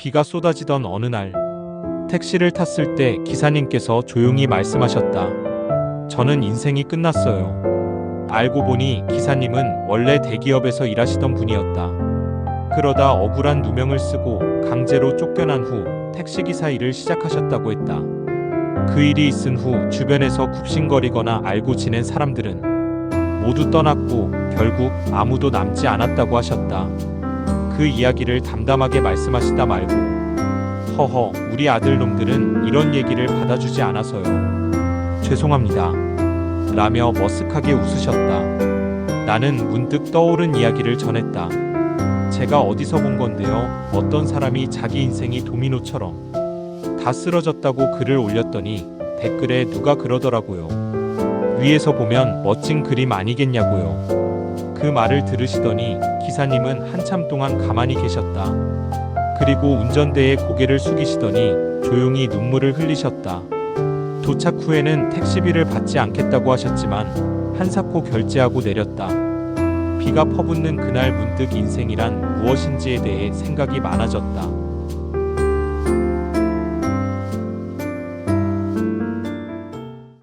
비가 쏟아지던 어느 날 택시를 탔을 때 기사님께서 조용히 말씀하셨다. 저는 인생이 끝났어요. 알고 보니 기사님은 원래 대기업에서 일하시던 분이었다. 그러다 억울한 누명을 쓰고 강제로 쫓겨난 후 택시기사 일을 시작하셨다고 했다. 그 일이 있은 후 주변에서 굽신거리거나 알고 지낸 사람들은 모두 떠났고 결국 아무도 남지 않았다고 하셨다. 그 이야기를 담담하게 말씀하시다 말고 허허 우리 아들 놈들은 이런 얘기를 받아주지 않아서요. 죄송합니다. 라며 머쓱하게 웃으셨다. 나는 문득 떠오른 이야기를 전했다. 제가 어디서 본 건데요. 어떤 사람이 자기 인생이 도미노처럼 다 쓰러졌다고 글을 올렸더니 댓글에 누가 그러더라고요. 위에서 보면 멋진 그림 아니겠냐고요. 그 말을 들으시더니 기사님은 한참 동안 가만히 계셨다. 그리고 운전대에 고개를 숙이시더니 조용히 눈물을 흘리셨다. 도착 후에는 택시비를 받지 않겠다고 하셨지만 한사코 결제하고 내렸다. 비가 퍼붓는 그날 문득 인생이란 무엇인지에 대해 생각이 많아졌다.